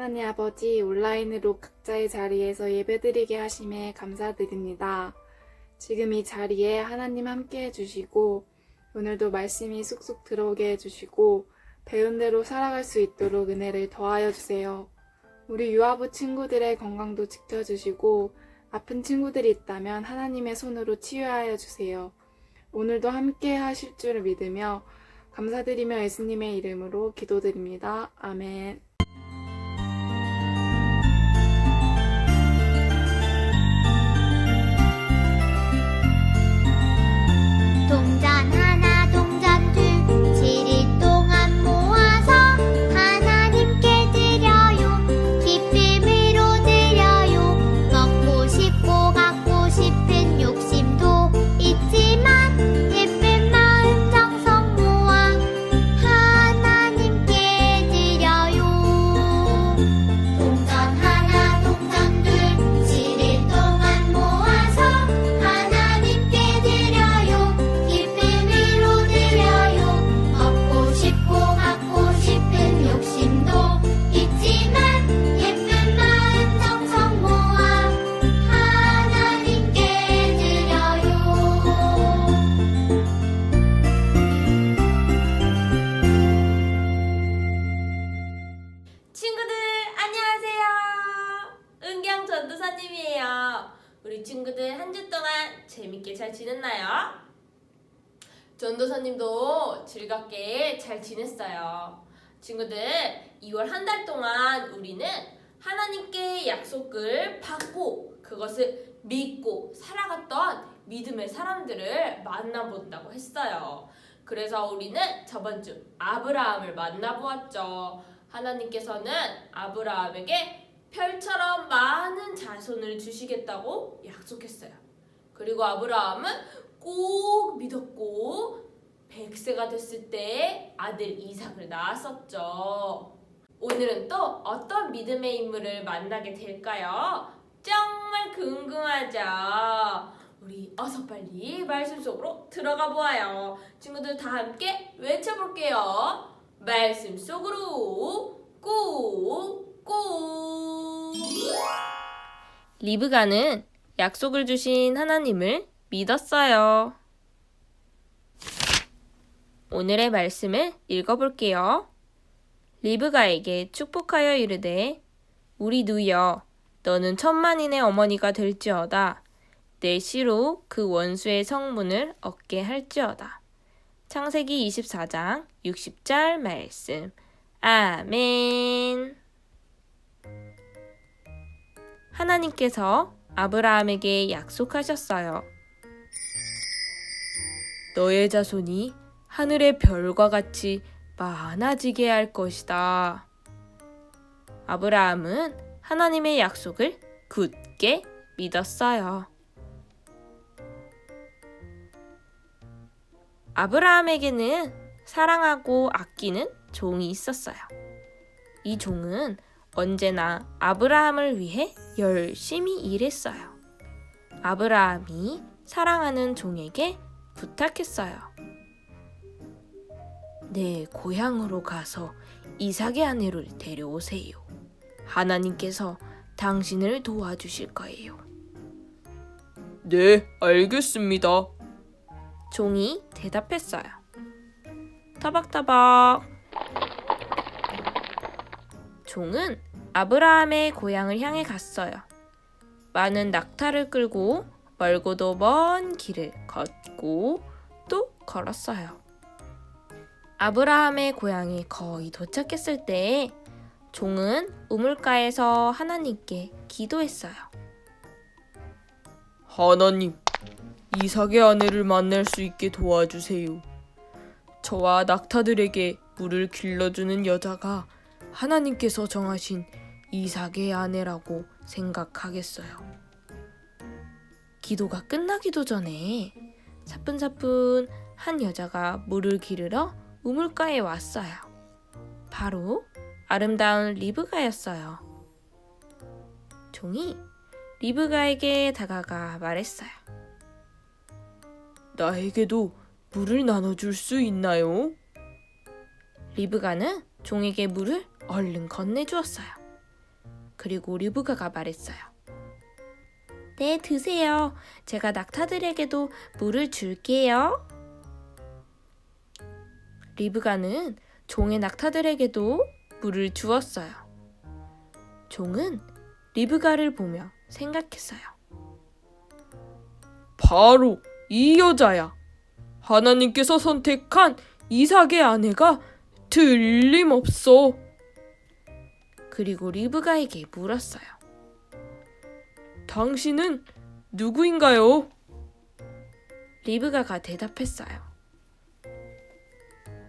하나님 아버지, 온라인으로 각자의 자리에서 예배드리게 하심에 감사드립니다. 지금 이 자리에 하나님 함께 해주시고, 오늘도 말씀이 쑥쑥 들어오게 해주시고, 배운 대로 살아갈 수 있도록 은혜를 더하여 주세요. 우리 유아부 친구들의 건강도 지켜주시고, 아픈 친구들이 있다면 하나님의 손으로 치유하여 주세요. 오늘도 함께 하실 줄 믿으며 감사드리며 예수님의 이름으로 기도드립니다. 아멘. 재밌게 잘 지냈나요? 전도사님도 즐겁게 잘 지냈어요. 친구들 2월 한 달 동안 우리는 하나님께 약속을 받고 그것을 믿고 살아갔던 믿음의 사람들을 만나본다고 했어요. 그래서 우리는 저번 주 아브라함을 만나보았죠. 하나님께서는 아브라함에게 별처럼 많은 자손을 주시겠다고 약속했어요. 그리고 아브라함은 꼭 믿었고 100세가 됐을 때 아들 이삭을 낳았었죠. 오늘은 또 어떤 믿음의 인물을 만나게 될까요? 정말 궁금하죠? 우리 어서 빨리 말씀 속으로 들어가 보아요. 친구들 다 함께 외쳐볼게요. 말씀 속으로 꾹꾹 리브가는 약속을 주신 하나님을 믿었어요. 오늘의 말씀을 읽어볼게요. 리브가에게 축복하여 이르되 우리 누여 너는 천만인의 어머니가 될지어다 내 시로 그 원수의 성문을 얻게 할지어다. 창세기 24장 60절 말씀. 아멘. 하나님께서 아브라함에게 약속하셨어요. 너의 자손이 하늘의 별과 같이 많아지게 할 것이다. 아브라함은 하나님의 약속을 굳게 믿었어요. 아브라함에게는 사랑하고 아끼는 종이 있었어요. 이 종은 언제나 아브라함을 위해 열심히 일했어요. 아브라함이 사랑하는 종에게 부탁했어요. 내 고향으로 가서 이삭의 아내를 데려오세요. 하나님께서 당신을 도와주실 거예요. 네, 알겠습니다. 종이 대답했어요. 터벅터벅. 종은 아브라함의 고향을 향해 갔어요. 많은 낙타를 끌고 멀고도 먼 길을 걷고 또 걸었어요. 아브라함의 고향에 거의 도착했을 때 종은 우물가에서 하나님께 기도했어요. 하나님, 이삭의 아내를 만날 수 있게 도와주세요. 저와 낙타들에게 물을 길러주는 여자가 하나님께서 정하신 이삭의 아내라고 생각하겠어요. 기도가 끝나기도 전에 사뿐사뿐 한 여자가 물을 기르러 우물가에 왔어요. 바로 아름다운 리브가였어요. 종이 리브가에게 다가가 말했어요. 나에게도 물을 나눠줄 수 있나요? 리브가는 종에게 물을 얼른 건네주었어요. 그리고 리브가가 말했어요. 네, 드세요. 제가 낙타들에게도 물을 줄게요. 리브가는 종의 낙타들에게도 물을 주었어요. 종은 리브가를 보며 생각했어요. 바로 이 여자야. 하나님께서 선택한 이삭의 아내가 틀림없어. 그리고 리브가에게 물었어요. 당신은 누구인가요? 리브가가 대답했어요.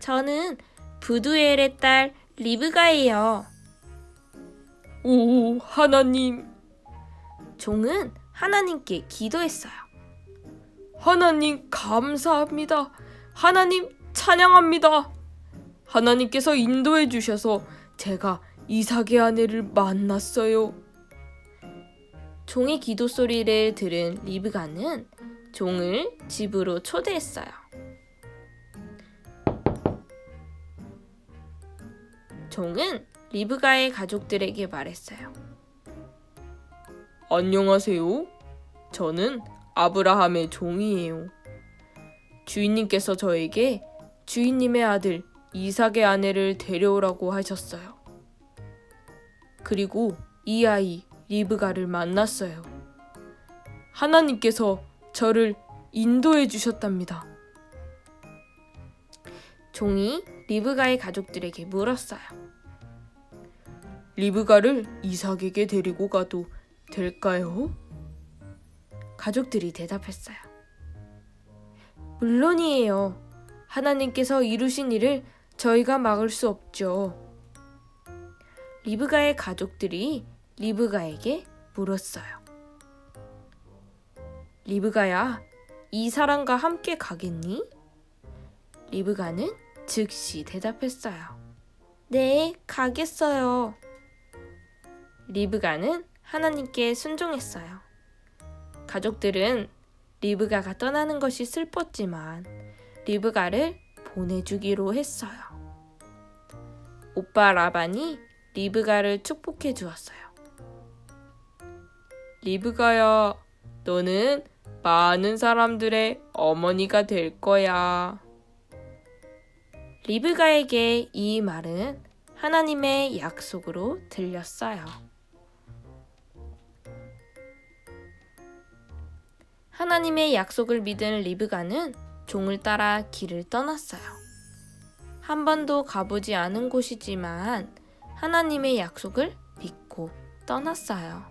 저는 부두엘의 딸 리브가예요. 오, 하나님. 종은 하나님께 기도했어요. 하나님 감사합니다. 하나님 찬양합니다. 하나님께서 인도해 주셔서 제가 이삭의 아내를 만났어요. 종의 기도 소리를 들은 리브가는 종을 집으로 초대했어요. 종은 리브가의 가족들에게 말했어요. 안녕하세요. 저는 아브라함의 종이에요. 주인님께서 저에게 주인님의 아들 이삭의 아내를 데려오라고 하셨어요. 그리고 이 아이 리브가를 만났어요. 하나님께서 저를 인도해 주셨답니다. 종이 리브가의 가족들에게 물었어요. 리브가를 이삭에게 데리고 가도 될까요? 가족들이 대답했어요. 물론이에요. 하나님께서 이루신 일을 저희가 막을 수 없죠. 리브가의 가족들이 리브가에게 물었어요. 리브가야, 이 사람과 함께 가겠니? 리브가는 즉시 대답했어요. 네, 가겠어요. 리브가는 하나님께 순종했어요. 가족들은 리브가가 떠나는 것이 슬펐지만 리브가를 보내주기로 했어요. 오빠 라반이 리브가를 축복해 주었어요. 리브가야, 너는 많은 사람들의 어머니가 될 거야. 리브가에게 이 말은 하나님의 약속으로 들렸어요. 하나님의 약속을 믿은 리브가는 종을 따라 길을 떠났어요. 한 번도 가보지 않은 곳이지만 하나님의 약속을 믿고 떠났어요.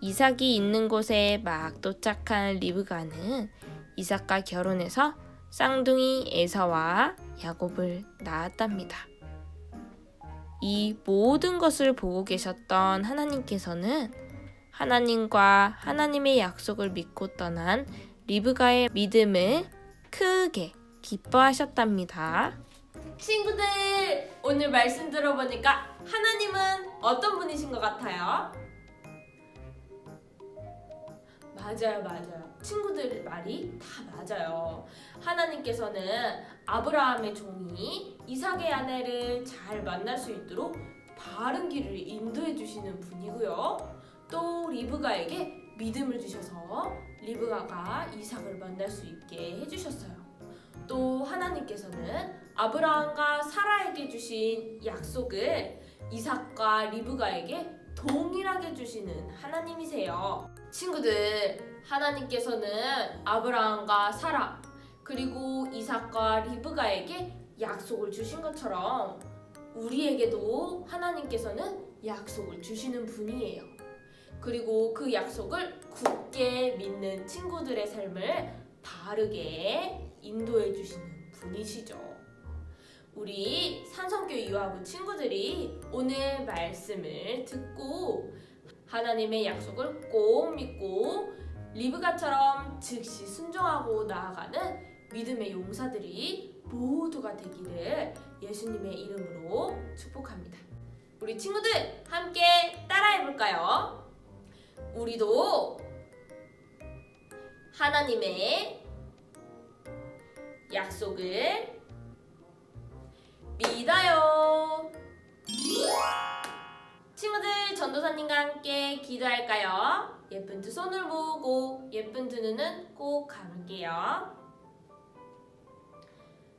이삭이 있는 곳에 막 도착한 리브가는 이삭과 결혼해서 쌍둥이 에서와 야곱을 낳았답니다. 이 모든 것을 보고 계셨던 하나님께서는 하나님과 하나님의 약속을 믿고 떠난 리브가의 믿음을 크게 기뻐하셨답니다. 친구들 오늘 말씀 들어보니까 하나님은 어떤 분이신 것 같아요? 맞아요, 맞아요. 친구들 말이 다 맞아요. 하나님께서는 아브라함의 종이 이삭의 아내를 잘 만날 수 있도록 바른 길을 인도해 주시는 분이고요. 또 리브가에게 믿음을 주셔서 리브가가 이삭을 만날 수 있게 해주셨어요. 또 하나님께서는 아브라함과 사라에게 주신 약속을 이삭과 리브가에게 동일하게 주시는 하나님이세요. 친구들, 하나님께서는 아브라함과 사라 그리고 이삭과 리브가에게 약속을 주신 것처럼 우리에게도 하나님께서는 약속을 주시는 분이에요. 그리고 그 약속을 굳게 믿는 친구들의 삶을 바르게 인도해 주시는 분이시죠. 우리 산성교 유아부 친구들이 오늘 말씀을 듣고 하나님의 약속을 꼭 믿고 리브가처럼 즉시 순종하고 나아가는 믿음의 용사들이 모두가 되기를 예수님의 이름으로 축복합니다. 우리 친구들 함께 따라해 볼까요? 우리도 하나님의 약속을 믿어요. 친구들 전도사님과 함께 기도할까요? 예쁜 두 손을 모으고 예쁜 두 눈은 꼭 감을게요.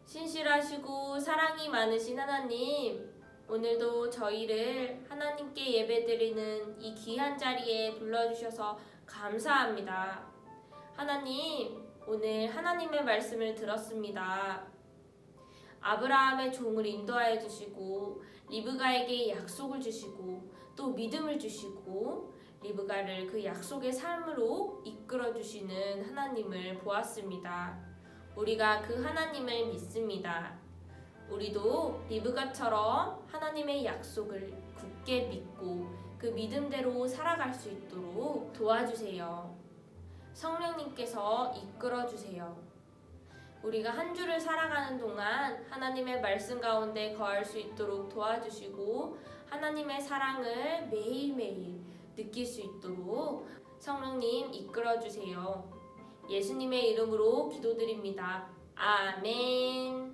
신실하시고 사랑이 많으신 하나님, 오늘도 저희를 하나님께 예배드리는 이 귀한 자리에 불러주셔서 감사합니다. 하나님, 오늘 하나님의 말씀을 들었습니다. 아브라함의 종을 인도하여 주시고 리브가에게 약속을 주시고 또 믿음을 주시고 리브가를 그 약속의 삶으로 이끌어 주시는 하나님을 보았습니다. 우리가 그 하나님을 믿습니다. 우리도 리브가처럼 하나님의 약속을 굳게 믿고 그 믿음대로 살아갈 수 있도록 도와주세요. 성령님께서 이끌어 주세요. 우리가 한 주를 살아가는 동안 하나님의 말씀 가운데 거할 수 있도록 도와주시고 하나님의 사랑을 매일매일 느낄 수 있도록 성령님 이끌어 주세요. 예수님의 이름으로 기도드립니다. 아멘.